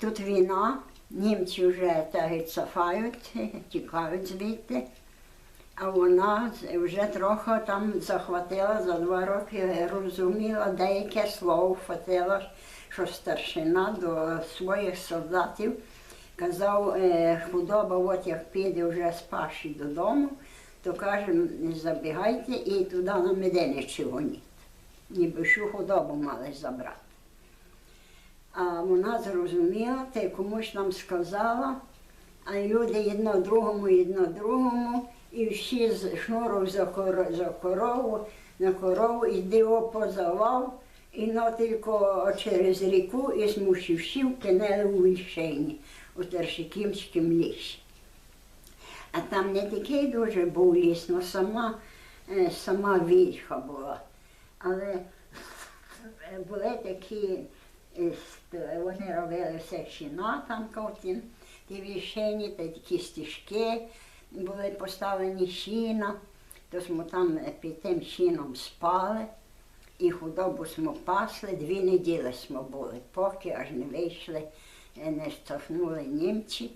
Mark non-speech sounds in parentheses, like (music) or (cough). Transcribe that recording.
Тут війна, німці вже так цафають, (laughs) тікають звідти. А вона вже трохи там захватила за два роки, розуміла деяке слово, хватила, що старшина до своїх солдатів казав, е, худоба, от як піде вже з паші додому, то каже, забігайте і туди на Меденичі гоніть. Ніби що худобу мали забрати. Вона зрозуміла, та й комусь нам сказала, а люди одно другому, одно другому, і всі з шнуром за, коро- за корову, на корову, іди о позавав, і но тільки через ріку і змусивши вкинули у вільшені, у Тершикімському лісі. А там не такий дуже був ліс, але сама, е, сама вільха була. Але е, були такі, вони робили все щіна там ковтін, ті вішені, та такі стіжки були поставлені щіна, то ми там е, під тим щином спали. І худобу ми пасли, дві неділі ми були, поки аж не вийшли, е, не штовхнули німці.